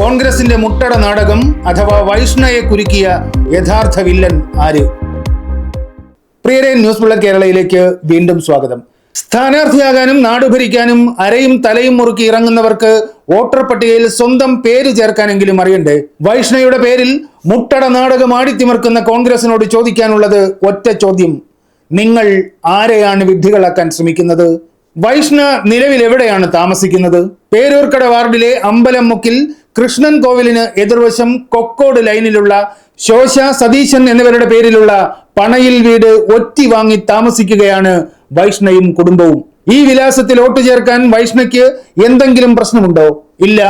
കോൺഗ്രസിന്റെ മുട്ടട നാടകം അഥവാ വൈഷ്ണയെ കുരുക്കിയ യഥാർത്ഥ വില്ലൻ ആര്? പ്രിയരെ ന്യൂസ് ബുള്ള കേരളയിലേക്ക് വീണ്ടും സ്വാഗതം. സ്ഥാനാർത്ഥിയാകാനും നാട് ഭരിക്കാനും അരയും തലയും മുറുക്കി ഇറങ്ങുന്നവർക്ക് വോട്ടർ പട്ടികയിൽ സ്വന്തം പേര് ചേർക്കാനെങ്കിലും അറിയണ്ടേ? വൈഷ്ണയുടെ പേരിൽ മുട്ടട നാടകം ആടിത്തിമിർക്കുന്ന കോൺഗ്രസിനോട് ചോദിക്കാനുള്ളത് ഒറ്റ ചോദ്യം. നിങ്ങൾ ആരെയാണ് വിഡ്ഢികളാക്കാൻ ശ്രമിക്കുന്നത്? വൈഷ്ണ നിലവിൽ എവിടെയാണ് താമസിക്കുന്നത്? പേരൂർക്കട വാർഡിലെ അമ്പലം മുക്കിൽ കൃഷ്ണൻ കോവിലിന് എതിർവശം കൊക്കോട് ലൈനിലുള്ള ശോശ സതീശൻ എന്നിവരുടെ പേരിലുള്ള പണയിൽ വീട് ഒറ്റി വാങ്ങി താമസിക്കുകയാണ് വൈഷ്ണയും കുടുംബവും. ഈ വിലാസത്തിൽ വോട്ട് ചേർക്കാൻ വൈഷ്ണയ്ക്ക് എന്തെങ്കിലും പ്രശ്നമുണ്ടോ? ഇല്ല.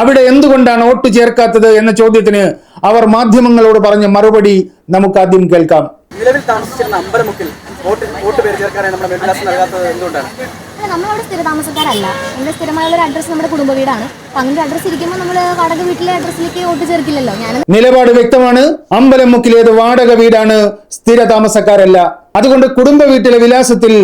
അവിടെ എന്തുകൊണ്ടാണ് വോട്ട് ചേർക്കാത്തത് എന്ന ചോദ്യത്തിന് അവർ മാധ്യമങ്ങളോട് പറഞ്ഞ മറുപടി നമുക്ക് ആദ്യം കേൾക്കാം. നിലവിൽ താമസിച്ചിരുന്ന അമ്പലമുക്കിൽ വോട്ട് വോട്ട് പേര് ചേർക്കാനായി നമ്മുടെ മേൽവിലാസം നൽകാത്തത് എന്തുകൊണ്ടാണ്? അല്ല, നമ്മളവിടെ സ്ഥിര താമസക്കാരല്ല നമ്മുടെ സ്ഥിരമായുള്ള ഒരു അഡ്രസ്സ് നമ്മുടെ കുടുംബ വീടാണ്. അപ്പൊ അങ്ങനെ അഡ്രസ്സ് ഇരിക്കുമ്പോൾ നമ്മൾ വാടക വീട്ടിലെ അഡ്രസ്സിലേക്ക് വോട്ട് ചേർക്കില്ലല്ലോ. ഞാൻ നിലപാട് വ്യക്തമാണ്. അമ്പലം മുക്കിലേത് വാടക വീടാണ്. സ്ഥിര താമസക്കാരല്ല അതുകൊണ്ട് കുടുംബ വീട്ടിലെ വിലാസത്തിൽ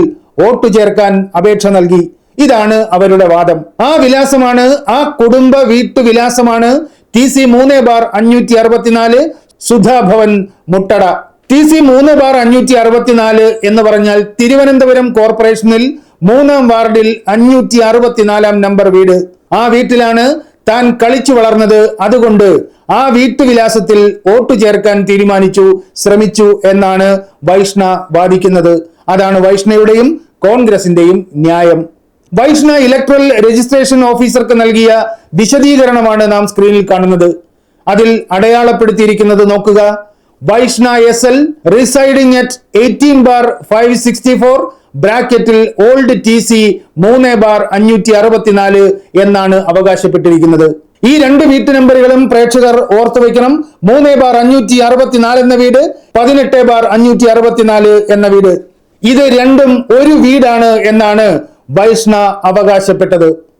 വോട്ട് ചേർക്കാൻ അപേക്ഷ നൽകി. ഇതാണ് അവരുടെ വാദം. ആ വിലാസമാണ് ആ കുടുംബ വീട്ടു വിലാസമാണ് ടി സി മൂന്ന് ബാർ അഞ്ഞൂറ്റി അറുപത്തിനാല് സുധാഭവൻ മുട്ടട. ടി സി മൂന്ന് ബാർ അഞ്ഞൂറ്റി അറുപത്തിനാല് എന്ന് പറഞ്ഞാൽ തിരുവനന്തപുരം കോർപ്പറേഷനിൽ മൂന്നാം വാർഡിൽ അഞ്ഞൂറ്റി അറുപത്തിനാലാം നമ്പർ വീട്. ആ വീട്ടിലാണ് താൻ കളിച്ചു വളർന്നത്. അതുകൊണ്ട് ആ വീട്ടുവിലാസത്തിൽ വോട്ട് ചേർക്കാൻ തീരുമാനിച്ചു ശ്രമിച്ചു എന്നാണ് വൈഷ്ണ വാദിക്കുന്നത്. അതാണ് വൈഷ്ണയുടെയും കോൺഗ്രസിന്റെയും ന്യായം. വൈഷ്ണ ഇലക്ട്രൽ രജിസ്ട്രേഷൻ ഓഫീസർക്ക് നൽകിയ വിശദീകരണമാണ് നാം സ്ക്രീനിൽ കാണുന്നത്. അതിൽ അടയാളപ്പെടുത്തിയിരിക്കുന്നത് നോക്കുക. Vaishna S L residing at eighteen bar five sixty four ബ്രാക്കറ്റിൽ ഓൾഡ് ടി സി മൂന്ന് ബാർ അഞ്ഞൂറ്റി അറുപത്തിനാല് എന്നാണ് അവകാശപ്പെട്ടിരിക്കുന്നത്. ഈ രണ്ട് വീട്ടു നമ്പറുകളും പ്രേക്ഷകർ ഓർത്തു വയ്ക്കണം. മൂന്ന് ബാർ അഞ്ഞൂറ്റി അറുപത്തിനാല് എന്ന വീട് പതിനെട്ട് ബാർ അഞ്ഞൂറ്റി അറുപത്തിനാല് എന്ന വീട്. ഇത് രണ്ടും ഒരു വീടാണ് എന്നാണ് വൈഷ്ണ അവകാശപ്പെട്ടത്.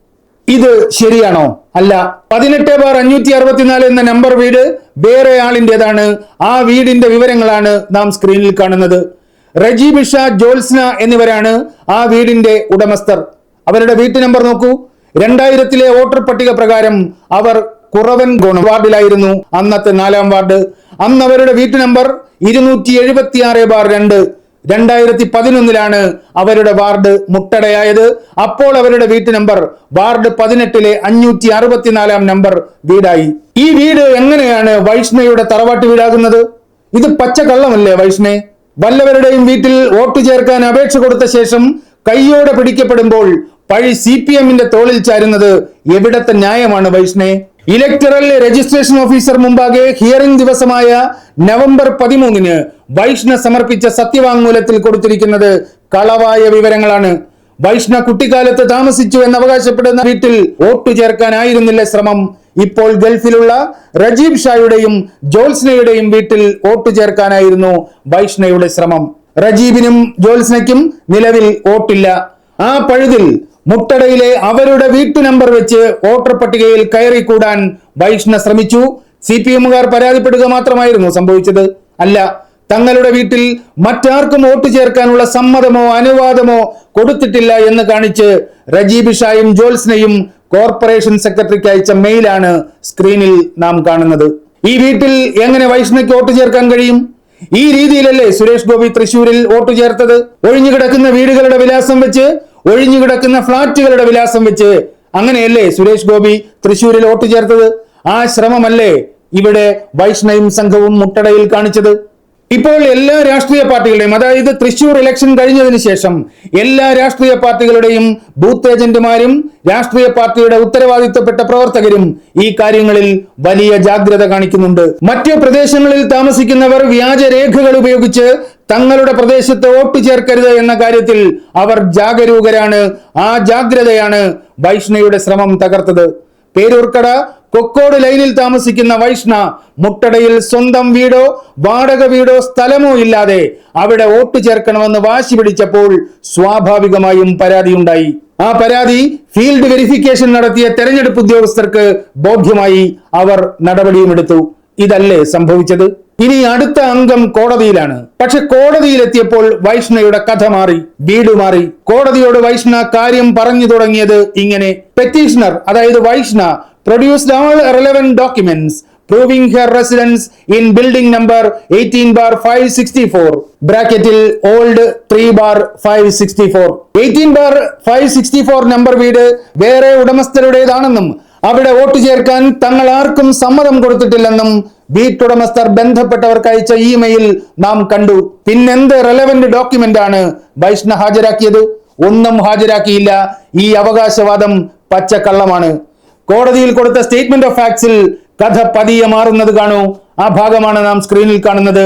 ഇത് ശരിയാണോ? അല്ല. പതിനെട്ട് ബാർ അഞ്ഞൂറ്റി അറുപത്തിനാല് എന്ന നമ്പർ വീട് വേറെ ആളിന്റെതാണ് ആ വീടിന്റെ വിവരങ്ങളാണ് നാം സ്ക്രീനിൽ കാണുന്നത്. റജീബ് ഷാ ജോത്സ്ന എന്നിവരാണ് ആ വീടിന്റെ ഉടമസ്ഥർ. അവരുടെ വീട്ടു നമ്പർ നോക്കൂ. രണ്ടായിരത്തിലെ വോട്ടർ പട്ടിക പ്രകാരം അവർ കുറവൻ ഗുണ വാർഡിലായിരുന്നു അന്നത്തെ നാലാം വാർഡ്. അന്ന് അവരുടെ വീട്ടു നമ്പർ ഇരുന്നൂറ്റി എഴുപത്തി ആറ് ബാർ രണ്ട്. രണ്ടായിരത്തി പതിനൊന്നിലാണ് അവരുടെ വാർഡ് മുട്ടടയായത്. അപ്പോൾ അവരുടെ വീട്ടു നമ്പർ വാർഡ് പതിനെട്ടിലെ അഞ്ഞൂറ്റി അറുപത്തിനാലാം നമ്പർ വീടായി. ഈ വീട് എങ്ങനെയാണ് വൈഷ്ണയുടെ തറവാട്ട് വീടാകുന്നത്? ഇത് പച്ചക്കള്ളമല്ലേ വൈഷ്ണെ? വല്ലവരുടെയും വീട്ടിൽ വോട്ട് ചേർക്കാൻ അപേക്ഷ കൊടുത്ത ശേഷം കൈയോടെ പിടിക്കപ്പെടുമ്പോൾ പഴി സി പി എമ്മിന്റെ തോളിൽ ചാരുന്നത് എവിടത്തെ ന്യായമാണ് വൈഷ്ണെ? ഇലക്ടറൽ രജിസ്ട്രേഷൻ ഓഫീസർ മുമ്പാകെ ഹിയറിംഗ് ദിവസമായ നവംബർ പതിമൂന്നിന് വൈഷ്ണ സമർപ്പിച്ച സത്യവാങ്മൂലത്തിൽ കൊടുത്തിരിക്കുന്നത് കളവായ വിവരങ്ങളാണ്. വൈഷ്ണ കുട്ടിക്കാലത്ത് താമസിച്ചു എന്ന് അവകാശപ്പെടുന്ന വീട്ടിൽ വോട്ട് ചേർക്കാനായിരുന്നില്ല ശ്രമം. ഇപ്പോൾ ഗൾഫിലുള്ള റജീബ് ഷായുടെയും ജോത്സ്നയുടെയും വീട്ടിൽ വോട്ട് ചേർക്കാനായിരുന്നു വൈഷ്ണയുടെ ശ്രമം. റജീബിനും ജോത്സ്നയ്ക്കും നിലവിൽ വോട്ടില്ല. ആ പഴുതിൽ മുട്ടടയിലെ അവരുടെ വീട്ടു നമ്പർ വെച്ച് വോട്ടർ പട്ടികയിൽ കയറിക്കൂടാൻ വൈഷ്ണ ശ്രമിച്ചു. സി പി എമ്മുകാർ പരാതിപ്പെടുക മാത്രമായിരുന്നു സംഭവിച്ചത്. അല്ല തങ്ങളുടെ വീട്ടിൽ മറ്റാർക്കും വോട്ട് ചേർക്കാനുള്ള സമ്മതമോ അനുവാദമോ കൊടുത്തിട്ടില്ല എന്ന് കാണിച്ച് റജീബ് ഷായും ജോത്സ്നയും കോർപ്പറേഷൻ സെക്രട്ടറിക്ക് അയച്ച മെയിലാണ് സ്ക്രീനിൽ നാം കാണുന്നത്. ഈ വീട്ടിൽ എങ്ങനെ വൈഷ്ണയ്ക്ക് വോട്ട് ചേർക്കാൻ കഴിയും? ഈ രീതിയിലല്ലേ സുരേഷ് ഗോപി തൃശൂരിൽ വോട്ട് ചേർത്തത്? ഒഴിഞ്ഞുകിടക്കുന്ന വീടുകളുടെ വിലാസം വെച്ച് ഒഴിഞ്ഞുകിടക്കുന്ന ഫ്ളാറ്റുകളുടെ വിലാസം വെച്ച് അങ്ങനെയല്ലേ സുരേഷ് ഗോപി തൃശൂരിൽ വോട്ട് ചേർത്തത്? ആ ശ്രമമല്ലേ ഇവിടെ വൈഷ്ണയും സംഘവും മുട്ടടയിൽ കാണിച്ചത്? ഇപ്പോൾ എല്ലാ രാഷ്ട്രീയ പാർട്ടികളുടെയും അതായത് തൃശൂർ ഇലക്ഷൻ കഴിഞ്ഞതിന് ശേഷം എല്ലാ രാഷ്ട്രീയ പാർട്ടികളുടെയും ബൂത്ത് ഏജന്റുമാരും രാഷ്ട്രീയ പാർട്ടിയുടെ ഉത്തരവാദിത്തപ്പെട്ട പ്രവർത്തകരും ഈ കാര്യങ്ങളിൽ വലിയ ജാഗ്രത കാണിക്കുന്നുണ്ട്. മറ്റു പ്രദേശങ്ങളിൽ താമസിക്കുന്നവർ വ്യാജരേഖകൾ ഉപയോഗിച്ച് തങ്ങളുടെ പ്രദേശത്ത് വോട്ട് ചേർക്കരുത് എന്ന കാര്യത്തിൽ അവർ ജാഗരൂകരാണ്. ആ ജാഗ്രതയാണ് വൈഷ്ണയുടെ ശ്രമം തകർത്തത്. പേരൂർക്കട കൊക്കോട് ലൈനിൽ താമസിക്കുന്ന വൈഷ്ണ മുട്ടടയിൽ സ്വന്തം വീടോ വാടക വീടോ സ്ഥലമോ ഇല്ലാതെ അവിടെ വോട്ട് ചേർക്കണമെന്ന് വാശി പിടിച്ചപ്പോൾ സ്വാഭാവികമായും പരാതിയുണ്ടായി. ആ പരാതി ഫീൽഡ് വെരിഫിക്കേഷൻ നടത്തിയ തെരഞ്ഞെടുപ്പ് ഉദ്യോഗസ്ഥർക്ക് ബോധ്യമായി അവർ നടപടിയുമെടുത്തു. ഇതല്ലേ സംഭവിച്ചത്? ഇനി അടുത്ത അംഗം കോടതിയിലാണ്. പക്ഷെ കോടതിയിലെത്തിയപ്പോൾ വൈഷ്ണയുടെ കഥ മാറി വീട് മാറി. കോടതിയോട് വൈഷ്ണ കാര്യം പറഞ്ഞു തുടങ്ങിയത് ഇങ്ങനെ. പെറ്റീഷണർ അതായത് Vaishna produced all relevant documents proving her residence in building number 18 bar 564 ബ്രാക്കറ്റിൽ old three bar five sixty four eighteen bar five sixty four number വീട് വേറെ ഉടമസ്ഥരുടേതാണെന്നും അവിടെ വോട്ട് ചേർക്കാൻ തങ്ങൾ ആർക്കും സമ്മതം കൊടുത്തിട്ടില്ലെന്നും വീട്ടുടമസ്ഥർ ബന്ധപ്പെട്ടവർക്ക് അയച്ച ഇമെയിൽ നാം കണ്ടു. പിന്നെന്ത് റെലവെന്റ് ഡോക്യുമെന്റ് ആണ് വൈഷ്ണ ഹാജരാക്കിയത്? ഒന്നും ഹാജരാക്കിയില്ല. ഈ അവകാശവാദം പച്ചക്കള്ളമാണ്. കോടതിയിൽ കൊടുത്ത സ്റ്റേറ്റ്മെന്റ് ഓഫ് ഫാക്ട്സിൽ കഥ പതിയെ മാറുന്നത് കാണൂ. ആ ഭാഗമാണ് നാം സ്ക്രീനിൽ കാണുന്നത്.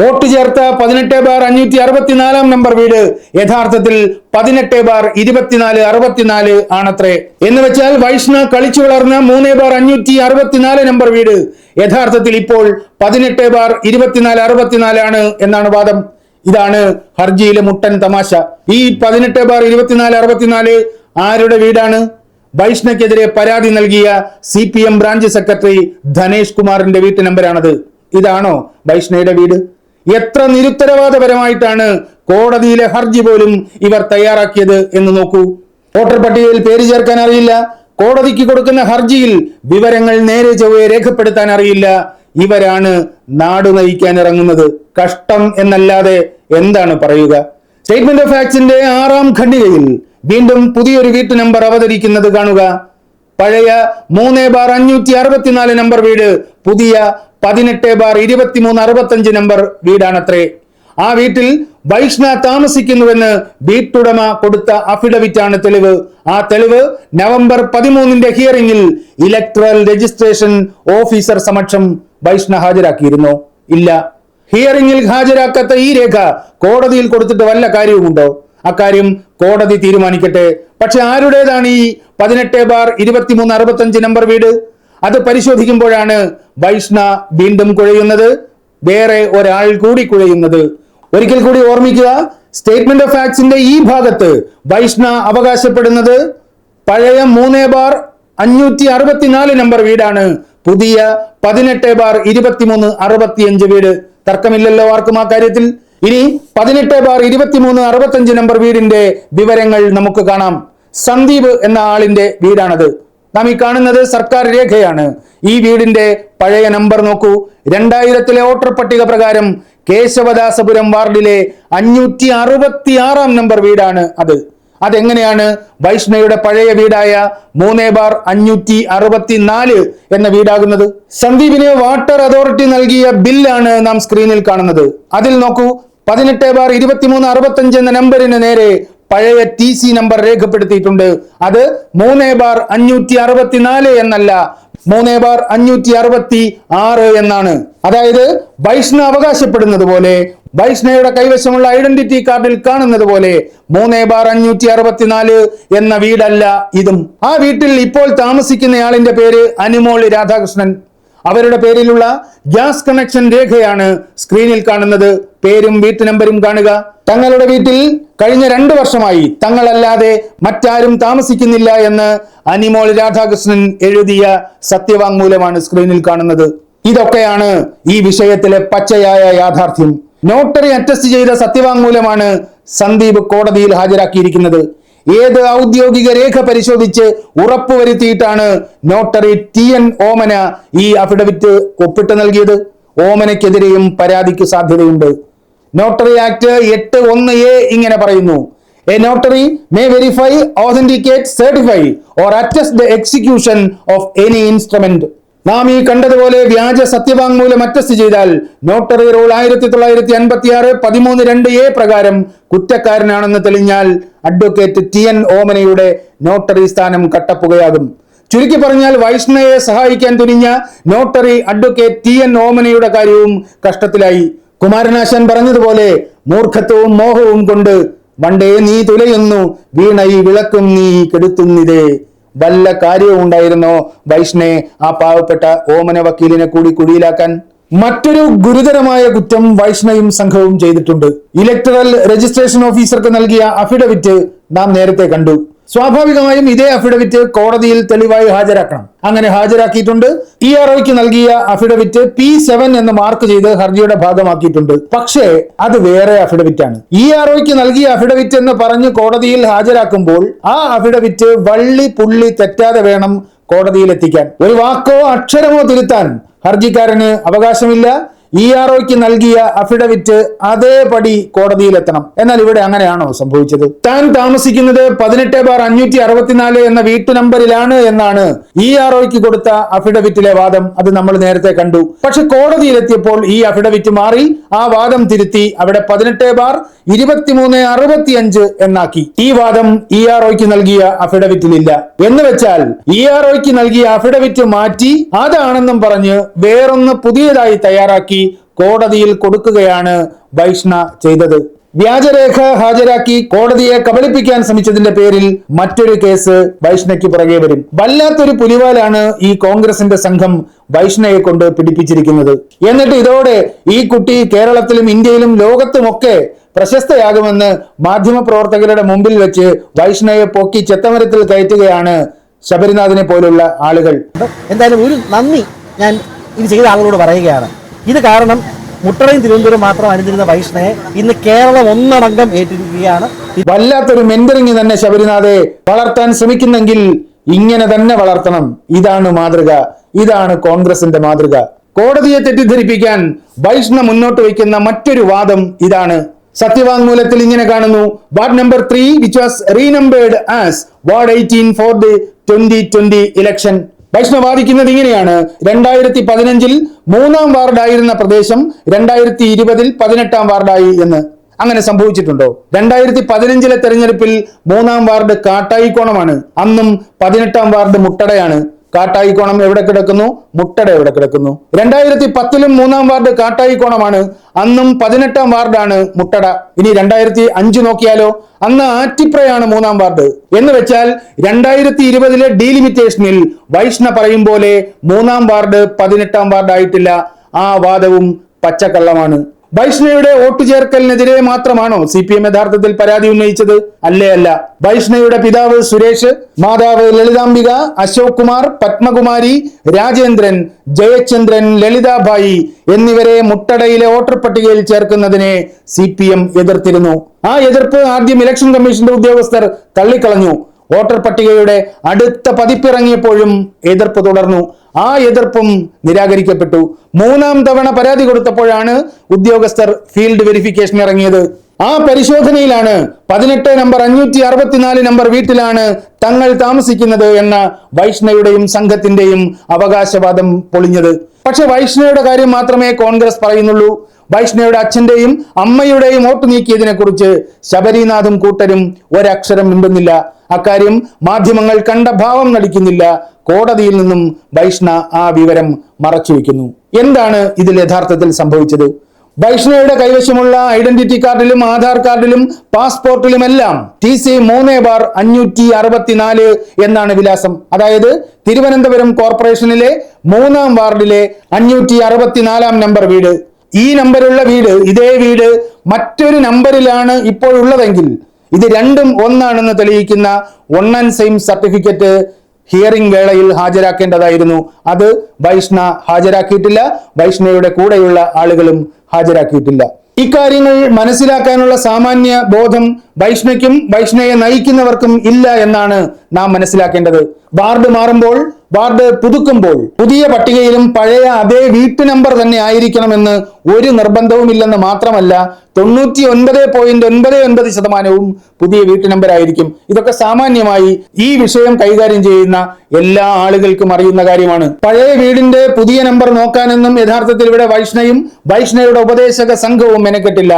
വോട്ട് ചേർത്ത പതിനെട്ട് ബാർ അഞ്ഞൂറ്റി അറുപത്തിനാലാം നമ്പർ വീട്. യഥാർത്ഥത്തിൽ പതിനെട്ട് ബാർ ഇരുപത്തിനാല് അറുപത്തിനാല് ആണത്രേ. എന്ന് വെച്ചാൽ വൈഷ്ണ കളിച്ചു വളർന്ന മൂന്ന് ബാർ അഞ്ഞൂറ്റി അറുപത്തിനാല് നമ്പർ വീട്. യഥാർത്ഥത്തിൽ ഇപ്പോൾ പതിനെട്ട് ബാർ ഇരുപത്തിനാല് അറുപത്തിനാലാണ് എന്നാണ് വാദം. ഇതാണ് ഹർജിയിലെ മുട്ടൻ തമാശ. ഈ പതിനെട്ട് ബാർ ഇരുപത്തിനാല് അറുപത്തിനാല് ആരുടെ വീടാണ്? വൈഷ്ണയ്ക്കെതിരെ പരാതി നൽകിയ C P M branch secretary Dhanesh കുമാറിന്റെ വീട്ടു നമ്പരാണത്. ഇതാണോ വൈഷ്ണയുടെ വീട്? എത്ര നിരുത്തരവാദപരമായിട്ടാണ് കോടതിയിലെ ഹർജി പോലും ഇവർ തയ്യാറാക്കിയത് എന്ന് നോക്കൂ. വോട്ടർ പട്ടികയിൽ പേര് ചേർക്കാൻ അറിയില്ല. കോടതിക്ക് കൊടുക്കുന്ന ഹർജിയിൽ വിവരങ്ങൾ നേരെ ചൊവ്വയെ രേഖപ്പെടുത്താൻ അറിയില്ല. ഇവരാണ് നാട് നയിക്കാൻ ഇറങ്ങുന്നത്. കഷ്ടം എന്നല്ലാതെ എന്താണ് പറയുക? സ്റ്റേറ്റ്മെന്റ് ഓഫ് ഫാക്ട്സിന്റെ ആറാം ഖണ്ഡികയിൽ വീണ്ടും പുതിയൊരു വീട്ടു നമ്പർ അവതരിക്കുന്നത് കാണുക. പഴയ മൂന്ന് ബാർ അഞ്ഞൂറ്റി അറുപത്തിനാല് നമ്പർ വീട് പുതിയ പതിനെട്ട് ബാർ ഇരുപത്തിമൂന്ന് അറുപത്തഞ്ച് നമ്പർ വീടാണത്രേ. ആ വീട്ടിൽ വൈഷ്ണ താമസിക്കുന്നുവെന്ന് വീട്ടുടമ കൊടുത്ത അഫിഡവിറ്റ് ആണ് തെളിവ്. ആ തെളിവ് നവംബർ പതിമൂന്നിന്റെ ഹിയറിംഗിൽ ഇലക്ട്രൽ രജിസ്ട്രേഷൻ ഓഫീസർ സമക്ഷം വൈഷ്ണ ഹാജരാക്കിയിരുന്നു. ഇല്ല. ഹിയറിംഗിൽ ഹാജരാക്കാത്ത ഈ രേഖ കോടതിയിൽ കൊടുത്തിട്ട് വല്ല കാര്യവുമുണ്ടോ? അക്കാര്യം കോടതി തീരുമാനിക്കട്ടെ. പക്ഷെ ആരുടേതാണ് ഈ പതിനെട്ട് ബാർ ഇരുപത്തിമൂന്ന് അറുപത്തഞ്ച് നമ്പർ വീട്? അത് പരിശോധിക്കുമ്പോഴാണ് വൈഷ്ണ വീണ്ടും കുഴയുന്നത്. വേറെ ഒരാൾ കൂടി കുഴയുന്നത്. ഒരിക്കൽ കൂടി ഓർമ്മിക്കുക സ്റ്റേറ്റ്മെന്റ് ഓഫ് ഫാക്ട്സിന്റെ ഈ ഭാഗത്ത് വൈഷ്ണ അവകാശപ്പെടുന്നത് പഴയ മൂന്ന് ബാർ അഞ്ഞൂറ്റി അറുപത്തിനാല് നമ്പർ വീടാണ്. പുതിയ പതിനെട്ട് ബാർ ഇരുപത്തിമൂന്ന് അറുപത്തിയഞ്ച് വീട്. തർക്കമില്ലല്ലോ ആർക്കും ആ കാര്യത്തിൽ. ഇനി പതിനെട്ട് ബാർ ഇരുപത്തിമൂന്ന് അറുപത്തഞ്ച് നമ്പർ വീടിന്റെ വിവരങ്ങൾ നമുക്ക് കാണാം. സന്ദീപ് എന്ന ആളിന്റെ വീടാണത്. നാം ഈ കാണുന്നത് സർക്കാർ രേഖയാണ്. ഈ വീടിന്റെ പഴയ നമ്പർ നോക്കൂ. രണ്ടായിരത്തിലെ വോട്ടർ പട്ടിക പ്രകാരം കേശവദാസപുരം വാർഡിലെ അഞ്ഞൂറ്റി അറുപത്തി ആറാം നമ്പർ വീടാണ് അത്. അതെങ്ങനെയാണ് വൈഷ്ണയുടെ പഴയ വീടായ മൂന്നേ ബാർ അഞ്ഞൂറ്റി അറുപത്തിനാല് എന്ന വീടാകുന്നത്? സന്ദീപിന് വാട്ടർ അതോറിറ്റി നൽകിയ ബില്ലാണ് നാം സ്ക്രീനിൽ കാണുന്നത്. അതിൽ നോക്കൂ പതിനെട്ട് ബാർ ഇരുപത്തിമൂന്ന് അറുപത്തഞ്ച് എന്ന നമ്പറിന് നേരെ പഴയ ടി സി നമ്പർ രേഖപ്പെടുത്തിയിട്ടുണ്ട്. അത് മൂന്നേ ബാർ അഞ്ഞൂറ്റി അറുപത്തിനാല് എന്നല്ല മൂന്നേ ബാർ അഞ്ഞൂറ്റി അറുപത്തി ആറ് എന്നാണ്. അതായത് വൈഷ്ണ അവകാശപ്പെടുന്നത് പോലെ വൈഷ്ണയുടെ കൈവശമുള്ള ഐഡന്റിറ്റി കാർഡിൽ കാണുന്നത് പോലെ മൂന്ന് ബാർ അഞ്ഞൂറ്റി അറുപത്തിനാല് എന്ന വീടല്ല ഇതും. ആ വീട്ടിൽ ഇപ്പോൾ താമസിക്കുന്നയാളിന്റെ പേര് അനുമോളി രാധാകൃഷ്ണൻ. അവരുടെ പേരിലുള്ള ഗ്യാസ് കണക്ഷൻ രേഖയാണ് സ്ക്രീനിൽ കാണുന്നത്. പേരും വീട്ടു നമ്പരും കാണുക. തങ്ങളുടെ വീട്ടിൽ കഴിഞ്ഞ രണ്ടു വർഷമായി തങ്ങളല്ലാതെ മറ്റാരും താമസിക്കുന്നില്ല എന്ന് അനിമോൾ രാധാകൃഷ്ണൻ എഴുതിയ സത്യവാങ്മൂലമാണ് സ്ക്രീനിൽ കാണുന്നത്. ഇതൊക്കെയാണ് ഈ വിഷയത്തിലെ പച്ചയായ യാഥാർത്ഥ്യം. നോട്ടറി അറ്റസ്റ്റ് ചെയ്ത സത്യവാങ്മൂലമാണ് സന്ദീപ് കോടതിയിൽ ഹാജരാക്കിയിരിക്കുന്നത്. ഏത് ഔദ്യോഗിക രേഖ പരിശോധിച്ച് ഉറപ്പുവരുത്തിയിട്ടാണ് നോട്ടറി ടി എൻ ഓമന ഈ അഫിഡവിറ്റ് ഒപ്പിട്ട് നൽകിയത്? ഓമനയ്ക്കെതിരെയും പരാതിക്ക് സാധ്യതയുണ്ട്. നോട്ടറി ആക്ട് എട്ട് ഒന്ന് എ ഇങ്ങനെ പറയുന്നു. A notary may verify authenticate certify or attest the execution of any instrument നാം ഈ കണ്ടതുപോലെ വ്യാജ സത്യവാങ്മൂലം അറ്റസ്റ്റ് ചെയ്താൽ നോട്ടറി റൂൾ ആയിരത്തി തൊള്ളായിരത്തി അൻപത്തി ആറ് പതിമൂന്ന് രണ്ട് എ പ്രകാരം കുറ്റക്കാരനാണെന്ന് തെളിഞ്ഞാൽ അഡ്വക്കേറ്റ് ടി എൻ ഓമനയുടെ നോട്ടറി സ്ഥാനം കട്ടപ്പുകയാകും. ചുരുക്കി പറഞ്ഞാൽ വൈഷ്ണയെ സഹായിക്കാൻ തുനിഞ്ഞ നോട്ടറി അഡ്വക്കേറ്റ് ടി എൻ ഓമനയുടെ കാര്യവും കഷ്ടത്തിലായി. കുമാരനാശൻ പറഞ്ഞതുപോലെ മൂർഖത്വവും മോഹവും കൊണ്ട് വണ്ടേ നീ തുലയുന്നു വീണ ഈ വിളക്കും നീ കെടുത്തുന്നിതേ. വല്ല കാര്യവും ഉണ്ടായിരുന്നോ വൈഷ്ണെ ആ പാവപ്പെട്ട ഓമന വക്കീലിനെ കൂടി കുഴിയിലാക്കാൻ മറ്റൊരു ഗുരുതരമായ കുറ്റം വൈഷ്ണയും സംഘവും ചെയ്തിട്ടുണ്ട്. ഇലക്ടറൽ രജിസ്ട്രേഷൻ ഓഫീസർക്ക് നൽകിയ അഫിഡവിറ്റ് നാം നേരത്തെ കണ്ടു. സ്വാഭാവികമായും ഇതേ അഫിഡവിറ്റ് കോടതിയിൽ തെളിവായി ഹാജരാക്കണം. അങ്ങനെ ഹാജരാക്കിയിട്ടുണ്ട്. ഇ ആർ ഒക്ക് നൽകിയ അഫിഡവിറ്റ് പി സെവൻ എന്ന് മാർക്ക് ചെയ്ത് ഹർജിയുടെ ഭാഗമാക്കിയിട്ടുണ്ട്. പക്ഷേ അത് വേറെ അഫിഡവിറ്റ് ആണ്. ഇ ആർ ഒക്ക് നൽകിയ അഫിഡവിറ്റ് എന്ന് പറഞ്ഞ് കോടതിയിൽ ഹാജരാക്കുമ്പോൾ ആ അഫിഡവിറ്റ് വള്ളി പുള്ളി തെറ്റാതെ വേണം കോടതിയിൽ എത്തിക്കാൻ. ഒരു വാക്കോ അക്ഷരമോ തിരുത്താൻ ഹർജിക്കാരന് അവകാശമില്ല. ഇ ആർ ഒക്ക് നൽകിയ അഫിഡവിറ്റ് അതേപടി കോടതിയിലെത്തണം. എന്നാൽ ഇവിടെ അങ്ങനെയാണോ സംഭവിച്ചത്? താൻ താമസിക്കുന്നത് പതിനെട്ട് ബാർ അഞ്ഞൂറ്റി അറുപത്തിനാല് എന്ന വീട്ടു നമ്പറിലാണ് എന്നാണ് ഇ ആർ ഒക്ക് കൊടുത്ത അഫിഡവിറ്റിലെ വാദം. അത് നമ്മൾ നേരത്തെ കണ്ടു. പക്ഷെ കോടതിയിലെത്തിയപ്പോൾ ഈ അഫിഡവിറ്റ് മാറി ആ വാദം തിരുത്തി അവിടെ പതിനെട്ട് ബാർ ഇരുപത്തിമൂന്ന് അറുപത്തിയഞ്ച് എന്നാക്കി. ഈ വാദം ഇ ആർ ഒക്ക് നൽകിയ അഫിഡവിറ്റിലില്ല എന്ന് വെച്ചാൽ ഇ ആർ ഒക്ക് നൽകിയ അഫിഡവിറ്റ് മാറ്റി അതാണെന്നും പറഞ്ഞ് വേറൊന്ന് പുതിയതായി തയ്യാറാക്കി കോടതിയിൽ കൊടുക്കുകയാണ് വൈഷ്ണ ചെയ്തത്. വ്യാജരേഖ ഹാജരാക്കി കോടതിയെ കബളിപ്പിക്കാൻ ശ്രമിച്ചതിന്റെ പേരിൽ മറ്റൊരു കേസ് വൈഷ്ണയ്ക്ക് പുറകെ വരും. വല്ലാത്തൊരു പുലിവാലാണ് ഈ കോൺഗ്രസിന്റെ സംഘം വൈഷ്ണയെ കൊണ്ട് പിടിപ്പിച്ചിരിക്കുന്നത്. എന്നിട്ട് ഇതോടെ ഈ കുട്ടി കേരളത്തിലും ഇന്ത്യയിലും ലോകത്തുമൊക്കെ പ്രശസ്തയാകുമെന്ന് മാധ്യമപ്രവർത്തകരുടെ മുമ്പിൽ വെച്ച് വൈഷ്ണയെ പൊക്കി ചെത്തമരത്തിൽ കയറ്റുകയാണ് ശബരിനാഥിനെ പോലുള്ള ആളുകൾ. എന്തായാലും ഒരു നന്ദി ഞാൻ ഇത് ചെയ്ത ആളുകളോട് പറയുകയാണ്. ഇത് കാരണം മുട്ടറയും തിരുവനന്തപുരം മാത്രം അണിഞ്ഞിരുന്ന വൈഷ്ണയെ ഇന്ന് കേരളം ഒന്നടങ്കം ഏറ്റിരിക്കുകയാണ്. വല്ലാത്തൊരു മെന്ററിങ് തന്നെ ശബരിനാഥെ വളർത്താൻ ശ്രമിക്കുന്നെങ്കിൽ ഇങ്ങനെ തന്നെ വളർത്തണം. ഇതാണ് മാതൃക. ഇതാണ് കോൺഗ്രസിന്റെ മാതൃക. കോടതിയെ തെറ്റിദ്ധരിപ്പിക്കാൻ വൈഷ്ണ മുന്നോട്ട് വയ്ക്കുന്ന മറ്റൊരു വാദം ഇതാണ്. സത്യവാങ്മൂലത്തിൽ ഇങ്ങനെ കാണുന്നു. Ward number three which was renumbered as ward eighteen for the twenty twenty election Vaishnav വാദിക്കുന്നത് ഇങ്ങനെയാണ്. രണ്ടായിരത്തി പതിനഞ്ചിൽ മൂന്നാം വാർഡായിരുന്ന പ്രദേശം രണ്ടായിരത്തി ഇരുപതിൽ പതിനെട്ടാം വാർഡായി എന്ന് അങ്ങനെ സംഭവിച്ചിട്ടുണ്ടോ? രണ്ടായിരത്തി പതിനഞ്ചിലെ തെരഞ്ഞെടുപ്പിൽ മൂന്നാം വാർഡ് കാട്ടായിക്കോണമാണ്. അന്നും പതിനെട്ടാം വാർഡ് മുട്ടടയാണ്. കാട്ടായിക്കോണം എവിടെ കിടക്കുന്നു? മുട്ടട എവിടെ കിടക്കുന്നു? രണ്ടായിരത്തി പത്തിലും മൂന്നാം വാർഡ് കാട്ടായിക്കോണമാണ് അന്നും പതിനെട്ടാം വാർഡാണ് മുട്ടട. ഇനി രണ്ടായിരത്തി അഞ്ച് നോക്കിയാലോ? അന്ന് ആറ്റിപ്രയാണ് മൂന്നാം വാർഡ്. എന്ന് വെച്ചാൽ രണ്ടായിരത്തി ഇരുപതിലെ ഡീലിമിറ്റേഷനിൽ വൈഷ്ണ പറയും പോലെ മൂന്നാം വാർഡ് പതിനെട്ടാം വാർഡായിട്ടില്ല. ആ വാദവും പച്ചക്കള്ളമാണ്. വൈഷ്ണയുടെ വോട്ട് ചേർക്കലിനെതിരെ മാത്രമാണോ സി പി എം യഥാർത്ഥത്തിൽ പരാതി ഉന്നയിച്ചത്? അല്ലേ അല്ല. വൈഷ്ണയുടെ പിതാവ് സുരേഷ് മാതാവ് ലളിതാംബിക അശോക് കുമാർ പത്മകുമാരി രാജേന്ദ്രൻ ജയചന്ദ്രൻ ലളിതാബായി എന്നിവരെ മുട്ടടയിലെ വോട്ടർ പട്ടികയിൽ ചേർക്കുന്നതിനെ സി പി എം എതിർത്തിരുന്നു. ആ എതിർപ്പ് ആദ്യം ഇലക്ഷൻ കമ്മീഷന്റെ ഉദ്യോഗസ്ഥർ തള്ളിക്കളഞ്ഞു. വോട്ടർ പട്ടികയുടെ അടുത്ത പതിപ്പിറങ്ങിയപ്പോഴും എതിർപ്പ് തുടർന്നു. ആ എതിർപ്പും നിരാകരിക്കപ്പെട്ടു. മൂന്നാം തവണ പരാതി കൊടുത്തപ്പോഴാണ് ഉദ്യോഗസ്ഥർ ഫീൽഡ് വെരിഫിക്കേഷൻ ഇറങ്ങിയത്. ആ പരിശോധനയിലാണ് പതിനെട്ട് നമ്പർ അഞ്ഞൂറ്റി അറുപത്തിനാല് നമ്പർ വീട്ടിലാണ് തങ്ങൾ താമസിക്കുന്നത് എന്ന വൈഷ്ണയുടെയും സംഘത്തിന്റെയും അവകാശവാദം പൊളിഞ്ഞത്. പക്ഷെ വൈഷ്ണയുടെ കാര്യം മാത്രമേ കോൺഗ്രസ് പറയുന്നുള്ളൂ. വൈഷ്ണയുടെ അച്ഛന്റെയും അമ്മയുടെയും വോട്ട് നീക്കിയതിനെ കുറിച്ച് ശബരിനാഥും കൂട്ടരും ഒരക്ഷരം മിണ്ടുന്നില്ല. അക്കാര്യം മാധ്യമങ്ങൾ കണ്ട ഭാവം നടിക്കുന്നില്ല. കോടതിയിൽ നിന്നും വൈഷ്ണ ആ വിവരം മറച്ചുവെക്കുന്നു എന്താണ് ഇതിൽ യഥാർത്ഥത്തിൽ സംഭവിച്ചത്? വൈഷ്ണയുടെ കൈവശമുള്ള ഐഡന്റിറ്റി കാർഡിലും ആധാർ കാർഡിലും പാസ്പോർട്ടിലുമെല്ലാം ടി സി മൂന്ന് ബാർ അഞ്ഞൂറ്റി അറുപത്തിനാല് എന്നാണ് വിലാസം. അതായത് തിരുവനന്തപുരം കോർപ്പറേഷനിലെ മൂന്നാം വാർഡിലെ അഞ്ഞൂറ്റി അറുപത്തിനാലാം നമ്പർ വീട്. ഈ നമ്പറുള്ള വീട് ഇതേ വീട് മറ്റൊരു നമ്പറിലാണ് ഇപ്പോൾ ഉള്ളതെങ്കിൽ ഇത് രണ്ടും ഒന്നാണെന്ന് തെളിയിക്കുന്ന one and same certificate hearing വേളയിൽ ഹാജരാക്കേണ്ടതായിരുന്നു. അത് വൈഷ്ണ ഹാജരാക്കിയിട്ടില്ല. വൈഷ്ണയുടെ കൂടെയുള്ള ആളുകളും ഹാജരാക്കിയിട്ടില്ല. ഇക്കാര്യങ്ങൾ മനസ്സിലാക്കാനുള്ള സാമാന്യ ബോധം വൈഷ്ണയ്ക്കും വൈഷ്ണയെ നയിക്കുന്നവർക്കും ഇല്ല എന്നാണ് നാം മനസ്സിലാക്കേണ്ടത്. വാർഡ് മാറുമ്പോൾ വാർഡ് പുതുക്കുമ്പോൾ പുതിയ പട്ടികയിലും പഴയ അതേ വീട്ടു നമ്പർ തന്നെ ആയിരിക്കണമെന്ന് ഒരു നിർബന്ധവുമില്ലെന്ന് മാത്രമല്ല തൊണ്ണൂറ്റി ഒൻപത് പോയിന്റ് ഒൻപത് ഒൻപത് ശതമാനവും പുതിയ വീട്ടു നമ്പർ ആയിരിക്കും. ഇതൊക്കെ സാമാന്യമായി ഈ വിഷയം കൈകാര്യം ചെയ്യുന്ന എല്ലാ ആളുകൾക്കും അറിയുന്ന കാര്യമാണ്. പഴയ വീടിന്റെ പുതിയ നമ്പർ നോക്കാനൊന്നും യഥാർത്ഥത്തിൽ ഇവിടെ വൈഷ്ണയും വൈഷ്ണയുടെ ഉപദേശക സംഘവും മെനക്കെട്ടില്ല.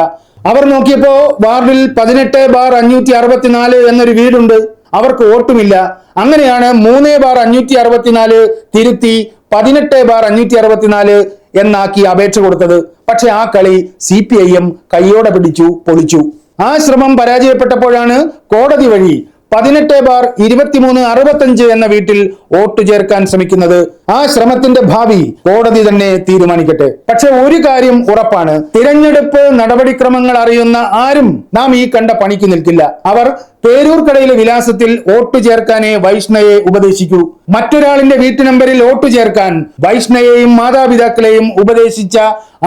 അവർ നോക്കിയപ്പോ വാർഡിൽ പതിനെട്ട് ബാർ അഞ്ഞൂറ്റി അറുപത്തിനാല് എന്നൊരു വീടുണ്ട്. അവർക്ക് വോട്ടുമില്ല. അങ്ങനെയാണ് മൂന്ന് ബാർ അഞ്ഞൂറ്റി അറുപത്തിനാല് തിരുത്തി പതിനെട്ട് ബാർ അഞ്ഞൂറ്റി അറുപത്തിനാല് എന്നാക്കി അപേക്ഷ കൊടുത്തത്. പക്ഷെ ആ കളി സി പി ഐ എം കയ്യോടെ പിടിച്ചു പൊളിച്ചു. ആ ശ്രമം പരാജയപ്പെട്ടപ്പോഴാണ് കോടതി വഴി പതിനെട്ട് ബാർ ഇരുപത്തിമൂന്ന് അറുപത്തഞ്ച് എന്ന വീട്ടിൽ വോട്ട് ചേർക്കാൻ ശ്രമിക്കുന്നത്. ആ ശ്രമത്തിന്റെ ഭാവി കോടതി തന്നെ തീരുമാനിക്കട്ടെ. പക്ഷെ ഒരു കാര്യം ഉറപ്പാണ്. തിരഞ്ഞെടുപ്പ് നടപടിക്രമങ്ങൾ അറിയുന്ന ആരും നാം ഈ കണ്ട പണിക്ക് നിൽക്കില്ല. അവർ പേരൂർക്കടയിലെ വിലാസത്തിൽ വോട്ട് ചേർക്കാനേ വൈഷ്ണയെ ഉപദേശിക്കൂ. മറ്റൊരാളിന്റെ വീട്ടു നമ്പറിൽ വോട്ട് ചേർക്കാൻ വൈഷ്ണയെയും മാതാപിതാക്കളെയും ഉപദേശിച്ച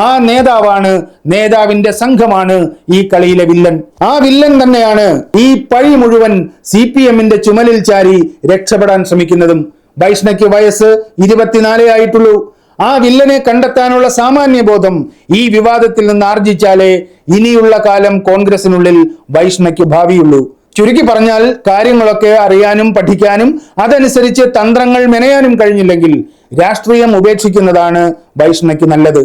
ആ നേതാവാണ് നേതാവിന്റെ സംഘമാണ് ഈ കളിയിലെ വില്ലൻ. ആ വില്ലൻ തന്നെയാണ് ഈ പഴി മുഴുവൻ സി പി എമ്മിന്റെ ചുമലിൽ ചാരി രക്ഷപ്പെടാൻ ശ്രമിക്കുന്നതും. വൈഷ്ണയ്ക്ക് വയസ്സ് ഇരുപത്തിനാലേ ആയിട്ടുള്ളൂ. ആ വില്ലനെ കണ്ടെത്താനുള്ള സാമാന്യ ബോധം ഈ വിവാദത്തിൽ നിന്ന് ആർജിച്ചാലേ ഇനിയുള്ള കാലം കോൺഗ്രസിനുള്ളിൽ വൈഷ്ണയ്ക്ക് ഭാവിയുള്ളൂ. ചുരുക്കി പറഞ്ഞാൽ കാര്യങ്ങളൊക്കെ അറിയാനും പഠിക്കാനും അതനുസരിച്ച് തന്ത്രങ്ങൾ മെനയാനും കഴിഞ്ഞില്ലെങ്കിൽ രാഷ്ട്രീയം ഉപേക്ഷിക്കുന്നതാണ് വൈഷ്ണയ്ക്ക് നല്ലത്.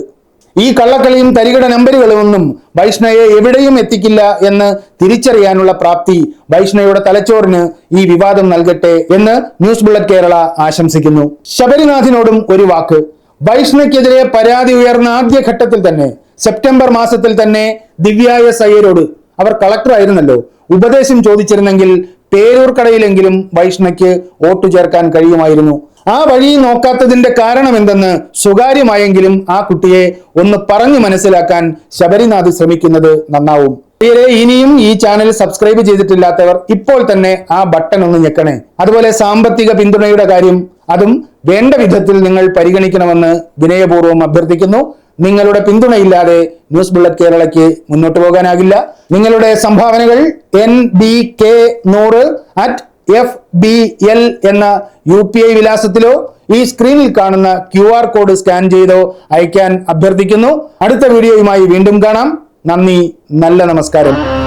ഈ കള്ളക്കളിയും തരികിട നമ്പറുകളും ഒന്നും വൈഷ്ണയെ എവിടെയും എത്തിക്കില്ല എന്ന് തിരിച്ചറിയാനുള്ള പ്രാപ്തി വൈഷ്ണയുടെ തലച്ചോറിന് ഈ വിവാദം നൽകട്ടെ എന്ന് ന്യൂസ് ബുള്ളറ്റ് കേരള ആശംസിക്കുന്നു. ശബരിനാഥിനോടും ഒരു വാക്ക്. വൈഷ്ണയ്ക്കെതിരെ പരാതി ഉയർന്ന ആദ്യ ഘട്ടത്തിൽ തന്നെ സെപ്റ്റംബർ മാസത്തിൽ തന്നെ ദിവ്യായ എസ് അയ്യരോട് അവർ കളക്ടർ ആയിരുന്നല്ലോ ഉപദേശം ചോദിച്ചിരുന്നെങ്കിൽ പേരൂർക്കടയിലെങ്കിലും വൈഷ്ണയ്ക്ക് വോട്ട് ചേർക്കാൻ കഴിയുമായിരുന്നു. ആ വഴി നോക്കാത്തതിന്റെ കാരണം എന്തെന്ന് സ്വകാര്യമായെങ്കിലും ആ കുട്ടിയെ ഒന്ന് പറഞ്ഞു മനസ്സിലാക്കാൻ ശബരിനാഥ് ശ്രമിക്കുന്നത് നന്നാവും. പ്രിയരെ ഇനിയും ഈ ചാനൽ സബ്സ്ക്രൈബ് ചെയ്തിട്ടില്ലാത്തവർ ഇപ്പോൾ തന്നെ ആ ബട്ടൺ ഒന്ന് ഞെക്കണേ. അതുപോലെ സാമ്പത്തിക പിന്തുണയുടെ കാര്യം അതും വേണ്ട വിധത്തിൽ നിങ്ങൾ പരിഗണിക്കണമെന്ന് വിനയപൂർവം അഭ്യർത്ഥിക്കുന്നു. നിങ്ങളുടെ പിന്തുണയില്ലാതെ ന്യൂസ് ബുള്ളറ്റ് കേരളയ്ക്ക് മുന്നോട്ട് പോകാനാകില്ല. നിങ്ങളുടെ സംഭാവനകൾ എൻ ബി കെ നൂറ് അറ്റ് എഫ് ബി എൽ എന്ന യു പി ഐ വിലാസത്തിലോ ഈ സ്ക്രീനിൽ കാണുന്ന ക്യു ആർ കോഡ് സ്കാൻ ചെയ്തോ അയക്കാൻ അഭ്യർത്ഥിക്കുന്നു. അടുത്ത വീഡിയോയുമായി വീണ്ടും കാണാം. നന്ദി നല്ല നമസ്കാരം.